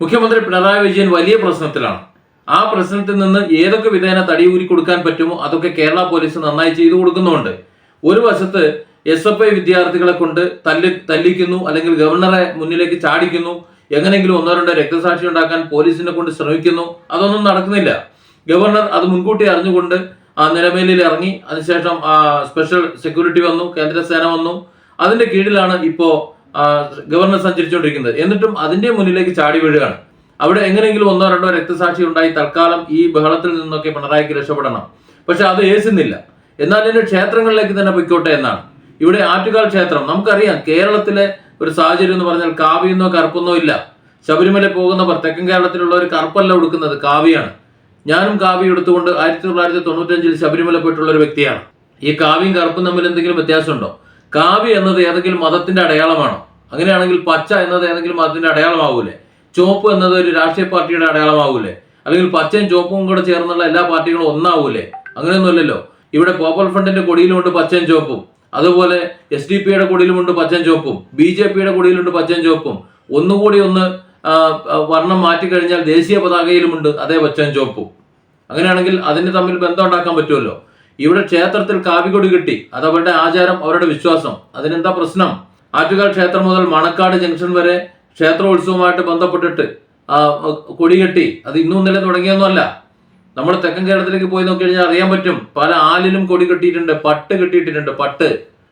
മുഖ്യമന്ത്രി പിണറായി വിജയൻ വലിയ പ്രശ്നത്തിലാണ്. ആ പ്രശ്നത്തിൽ നിന്ന് ഏതൊക്കെ വിധേന തടിയൂരി കൊടുക്കാൻ പറ്റുമോ അതൊക്കെ കേരള പോലീസ് നന്നായി ചെയ്തു കൊടുക്കുന്നുണ്ട്. ഒരു വശത്ത് എസ് എഫ് ഐ വിദ്യാർത്ഥികളെ കൊണ്ട് തല്ലി തല്ലിക്കുന്നു അല്ലെങ്കിൽ ഗവർണറെ മുന്നിലേക്ക് ചാടിക്കുന്നു എങ്ങനെയെങ്കിലും ഒന്നോ രണ്ടോ രക്തസാക്ഷി ഉണ്ടാക്കാൻ പോലീസിനെ കൊണ്ട് ശ്രമിക്കുന്നു അതൊന്നും നടക്കുന്നില്ല. ഗവർണർ അത് മുൻകൂട്ടി അറിഞ്ഞുകൊണ്ട് ആ നിലമേലിൽ ഇറങ്ങി അതിനുശേഷം സ്പെഷ്യൽ സെക്യൂരിറ്റി വന്നു കേന്ദ്രസേന വന്നു. അതിന്റെ കീഴിലാണ് ഇപ്പോ ആ, ഗവർണർ സഞ്ചരിച്ചുകൊണ്ടിരിക്കുന്നത്. എന്നിട്ടും അതിന്റെ മുന്നിലേക്ക് ചാടി വീഴുകയാണ്. അവിടെ എങ്ങനെയെങ്കിലും ഒന്നോ രണ്ടോ രക്തസാക്ഷി ഉണ്ടായി തൽക്കാലം ഈ ബഹളത്തിൽ നിന്നൊക്കെ പിണറായിക്ക് രക്ഷപ്പെടണം. പക്ഷെ അത് ഏസുന്നില്ല എന്നാൽ ഇതിന്റെ ക്ഷേത്രങ്ങളിലേക്ക് തന്നെ പൊയ്ക്കോട്ടെ എന്നാണ്. ഇവിടെ ആറ്റുകാൽ ക്ഷേത്രം നമുക്കറിയാം കേരളത്തിലെ ഒരു സാഹചര്യം എന്ന് പറഞ്ഞാൽ കാവിയെന്നോ കറുപ്പെന്നോ ഇല്ല. ശബരിമല പോകുന്നവർ തെക്കൻ കേരളത്തിലുള്ള ഒരു കറുപ്പല്ല ഉടുക്കുന്നത് കാവിയാണ്. ഞാനും കാവി എടുത്തുകൊണ്ട് ആയിരത്തി തൊള്ളായിരത്തി തൊണ്ണൂറ്റഞ്ചിൽ ശബരിമല പോയിട്ടുള്ള ഒരു വ്യക്തിയാണ്. ഈ കാവിയും കറുപ്പും തമ്മിൽ എന്തെങ്കിലും വ്യത്യാസമുണ്ടോ? കാവി എന്നത് ഏതെങ്കിലും മതത്തിന്റെ അടയാളമാണോ? അങ്ങനെയാണെങ്കിൽ പച്ച എന്നത് ഏതെങ്കിലും മതത്തിന്റെ അടയാളമാവൂലേ? ചുവപ്പ് എന്നത് ഒരു രാഷ്ട്രീയ പാർട്ടിയുടെ അടയാളമാവൂലേ? അല്ലെങ്കിൽ പച്ചയും ചുവപ്പും കൂടെ ചേർന്നുള്ള എല്ലാ പാർട്ടികളും ഒന്നാവൂലേ? അങ്ങനെയൊന്നുമല്ലല്ലോ. ഇവിടെ പോപ്പുലർ ഫ്രണ്ടിന്റെ കൊടിയിലുമുണ്ട് പച്ചയും ചുവപ്പും. അതുപോലെ എസ് ഡി പിയുടെ കൊടിയിലുമുണ്ട് പച്ചയും ചുവപ്പും. ബി ജെ പിയുടെ കൊടിയിലുണ്ട് പച്ചയും ചുവപ്പും. ഒന്നുകൂടി ഒന്ന് വർണം മാറ്റിക്കഴിഞ്ഞാൽ ദേശീയ പതാകയിലുമുണ്ട് അതേ പച്ചയും ചുവപ്പും. അങ്ങനെയാണെങ്കിൽ അതിന് തമ്മിൽ ബന്ധം ഉണ്ടാക്കാൻ പറ്റുമല്ലോ. ഇവിടെ ക്ഷേത്രത്തിൽ കാവികൊടി കിട്ടി. അത് അവരുടെ ആചാരം അവരുടെ വിശ്വാസം. അതിനെന്താ പ്രശ്നം? ആറ്റുകാൽ ക്ഷേത്രം മുതൽ മണക്കാട് ജംഗ്ഷൻ വരെ ക്ഷേത്രോത്സവമായിട്ട് ബന്ധപ്പെട്ടിട്ട് കൊടി കെട്ടി. അത് ഇന്നും ഇന്നലെ തുടങ്ങിയൊന്നുമല്ല. നമ്മൾ തെക്കൻ കേരളത്തിലേക്ക് പോയി നോക്കി കഴിഞ്ഞാൽ അറിയാൻ പറ്റും. പല ആലിലും കൊടി കെട്ടിയിട്ടുണ്ട് പട്ട് കെട്ടിയിട്ടുണ്ട് പട്ട്.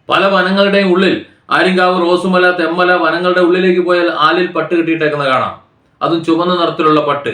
പല വനങ്ങളുടെയും ഉള്ളിൽ ആര്യങ്കാവ് റോസുമല തെമ്മല വനങ്ങളുടെ ഉള്ളിലേക്ക് പോയാൽ ആലിൽ പട്ട് കെട്ടിയിട്ടേക്കുന്നത് കാണാം. അതും ചുവന്ന നിറത്തിലുള്ള പട്ട്.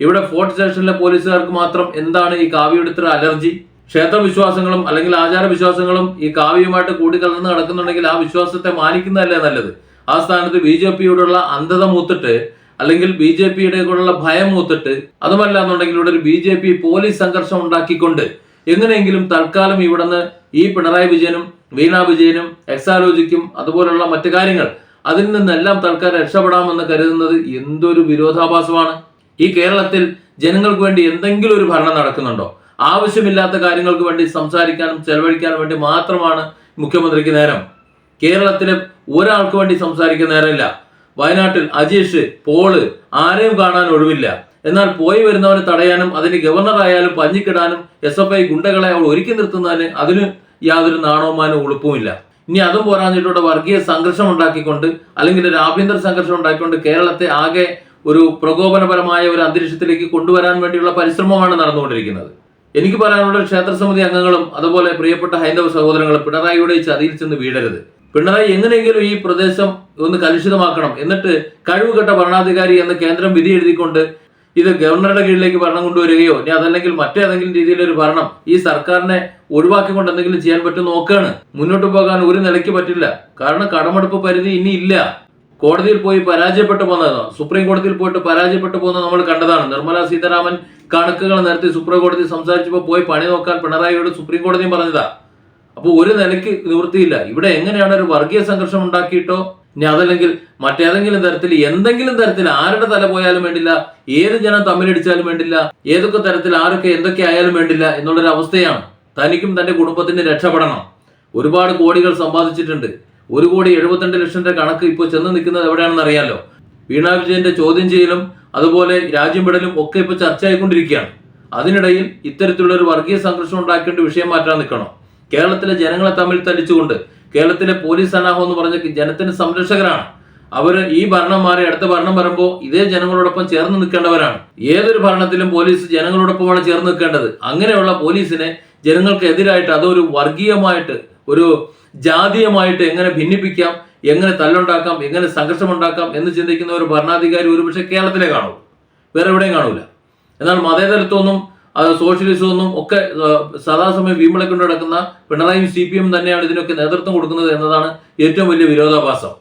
ഇവിടെ ഫോർട്ട് സ്റ്റേഷനിലെ പോലീസുകാർക്ക് മാത്രം എന്താണ് ഈ കാവ്യയുടെ ഇത്ര അലർജി? ക്ഷേത്ര വിശ്വാസങ്ങളും അല്ലെങ്കിൽ ആചാര വിശ്വാസങ്ങളും ഈ കാവ്യവുമായിട്ട് കൂടിക്കലർന്ന് നടക്കുന്നുണ്ടെങ്കിൽ ആ വിശ്വാസത്തെ മാനിക്കുന്നതല്ലേ നല്ലത്? ആ സ്ഥാനത്ത് ബി ജെ പിയോടുള്ള അന്ധത മൂത്തിട്ട് അല്ലെങ്കിൽ ബി ജെ പിയുടെ കൂടെയുള്ള ഭയം മൂത്തിട്ട് അതുമല്ല എന്നുണ്ടെങ്കിൽ ഇവിടെ ഒരു ബി ജെ പി പോലീസ് സംഘർഷം ഉണ്ടാക്കിക്കൊണ്ട് എങ്ങനെയെങ്കിലും തൽക്കാലം ഇവിടുന്ന് ഈ പിണറായി വിജയനും വീണ വിജയനും എക്സാലോജിക്കും അതുപോലുള്ള മറ്റു കാര്യങ്ങൾ അതിൽ നിന്നെല്ലാം തൽക്കാലം രക്ഷപ്പെടാമെന്ന് കരുതുന്നത് എന്തൊരു വിരോധാഭാസമാണ്. ഈ കേരളത്തിൽ ജനങ്ങൾക്ക് വേണ്ടി എന്തെങ്കിലും ഒരു ഭരണം നടക്കുന്നുണ്ടോ? ആവശ്യമില്ലാത്ത കാര്യങ്ങൾക്ക് വേണ്ടി സംസാരിക്കാനും ചെലവഴിക്കാനും വേണ്ടി മാത്രമാണ് മുഖ്യമന്ത്രിക്ക് നേരം. കേരളത്തിലെ ഒരാൾക്ക് വേണ്ടി സംസാരിക്കാൻ നേരമില്ല. വയനാട്ടിൽ അജീഷ് പോൾ ആരെയും കാണാൻ ഒഴിവില്ല. എന്നാൽ പോയി വരുന്നവരെ തടയാനും അതിന് ഗവർണറായാലും പഞ്ഞിക്കിടാനും എസ് എഫ് ഐ ഗുണ്ടകളെ അവൾ ഒരുക്കി നിർത്തുന്നതിന് അതിന് യാതൊരു നാണവുമാനും ഉളുപ്പുമില്ല. ഇനി അതും പോരാഞ്ഞിട്ടൂടെ വർഗീയ സംഘർഷം ഉണ്ടാക്കിക്കൊണ്ട് അല്ലെങ്കിൽ ഒരു ആഭ്യന്തര സംഘർഷം ഉണ്ടാക്കിക്കൊണ്ട് കേരളത്തെ ആകെ ഒരു പ്രകോപനപരമായ ഒരു അന്തരീക്ഷത്തിലേക്ക് കൊണ്ടുവരാൻ വേണ്ടിയുള്ള പരിശ്രമമാണ് നടന്നുകൊണ്ടിരിക്കുന്നത്. എനിക്ക് പറയാനുള്ള ക്ഷേത്ര സമിതി അംഗങ്ങളും അതുപോലെ പ്രിയപ്പെട്ട ഹൈന്ദവ സഹോദരങ്ങളും പിണറായിയുടെ ചതിയിൽ ചെന്ന് വീഴരുത്. പിണറായി എങ്ങനെയെങ്കിലും ഈ പ്രദേശം ഒന്ന് കലുഷിതമാക്കണം. എന്നിട്ട് കഴിവുകെട്ട ഭരണാധികാരി എന്ന് കേന്ദ്രം വിധി എഴുതിക്കൊണ്ട് ഇത് ഗവർണറുടെ കീഴിലേക്ക് ഭരണം കൊണ്ടുവരികയോ ഇനി അതല്ലെങ്കിൽ മറ്റേതെങ്കിലും രീതിയിലൊരു ഭരണം ഈ സർക്കാരിനെ ഒഴിവാക്കിക്കൊണ്ട് എന്തെങ്കിലും ചെയ്യാൻ പറ്റും നോക്കുകയാണ് മുന്നോട്ട് പോകാൻ ഒരു നിലയ്ക്ക് പറ്റില്ല. കാരണം കടമെടുപ്പ് പരിധി ഇനി ഇല്ല. കോടതിയിൽ പോയി പരാജയപ്പെട്ടു പോകുന്നതാണ് സുപ്രീം കോടതിയിൽ പോയിട്ട് പരാജയപ്പെട്ടു പോകുന്നത് നമ്മൾ കണ്ടതാണ്. നിർമ്മല സീതാരാമൻ കണക്കുകൾ നേരത്തെ സുപ്രീം കോടതി സംസാരിച്ചപ്പോൾ പോയി പണി നോക്കാൻ പിണറായിയോട് സുപ്രീം കോടതിയും പറഞ്ഞതാ. അപ്പോൾ ഒരു നിലയ്ക്ക് നിവൃത്തിയില്ല. ഇവിടെ എങ്ങനെയാണ് ഒരു വർഗീയ സംഘർഷം ഉണ്ടാക്കിയിട്ടോ? ഇനി അതല്ലെങ്കിൽ മറ്റേതെങ്കിലും തരത്തിൽ എന്തെങ്കിലും തരത്തിൽ ആരുടെ തല പോയാലും വേണ്ടില്ല ഏത് ജനം തമ്മിലടിച്ചാലും വേണ്ടില്ല ഏതൊക്കെ തരത്തിൽ ആരൊക്കെ എന്തൊക്കെ ആയാലും വേണ്ടില്ല എന്നുള്ളൊരു അവസ്ഥയാണ്. തനിക്കും തന്റെ കുടുംബത്തിന് രക്ഷപ്പെടണം. ഒരുപാട് കോടികൾ സമ്പാദിച്ചിട്ടുണ്ട്. ഒരു കോടി എഴുപത്തിരണ്ട് ലക്ഷത്തിന്റെ കണക്ക് ഇപ്പോൾ ചെന്ന് നിൽക്കുന്നത് എവിടെയാണെന്ന് അറിയാലോ. വീണാ വിജയന്റെ ചോദ്യം ചെയ്യലും അതുപോലെ രാജ്യം വിടലും ഒക്കെ ഇപ്പോൾ ചർച്ചയായിക്കൊണ്ടിരിക്കുകയാണ്. അതിനിടയിൽ ഇത്തരത്തിലുള്ള ഒരു വർഗീയ സംഘർഷം ഉണ്ടാക്കേണ്ട വിഷയം മാറ്റാൻ നിൽക്കണോ? കേരളത്തിലെ ജനങ്ങളെ തമ്മിൽ തല്ലിച്ചുകൊണ്ട് കേരളത്തിലെ പോലീസ് സന്നാഹം എന്ന് പറഞ്ഞ ജനത്തിന് സംരക്ഷകരാണ്. അവർ ഈ ഭരണം മാറി അടുത്ത ഭരണം വരുമ്പോൾ ഇതേ ജനങ്ങളോടൊപ്പം ചേർന്ന് നിൽക്കേണ്ടവരാണ്. ഏതൊരു ഭരണത്തിലും പോലീസ് ജനങ്ങളോടൊപ്പമാണ് ചേർന്ന് നിൽക്കേണ്ടത്. അങ്ങനെയുള്ള പോലീസിനെ ജനങ്ങൾക്കെതിരായിട്ട് അതൊരു വർഗീയമായിട്ട് ഒരു ജാതീയമായിട്ട് എങ്ങനെ ഭിന്നിപ്പിക്കാം എങ്ങനെ തല്ലുണ്ടാക്കാം എങ്ങനെ സംഘർഷം ഉണ്ടാക്കാം എന്ന് ചിന്തിക്കുന്ന ഒരു ഭരണാധികാരി ഒരുപക്ഷെ കേരളത്തിലെ കാണൂ. വേറെ എവിടെയും കാണൂല. എന്നാൽ മതേതരത്വമൊന്നും അത് സോഷ്യലിസമൊന്നും ഒക്കെ സദാസമയം വീമ്പിളക്കൊണ്ട് നടക്കുന്ന പിണറായി സി പി എം തന്നെയാണ് ഇതിനൊക്കെ നേതൃത്വം കൊടുക്കുന്നത് എന്നതാണ് ഏറ്റവും വലിയ വിരോധാഭാസം.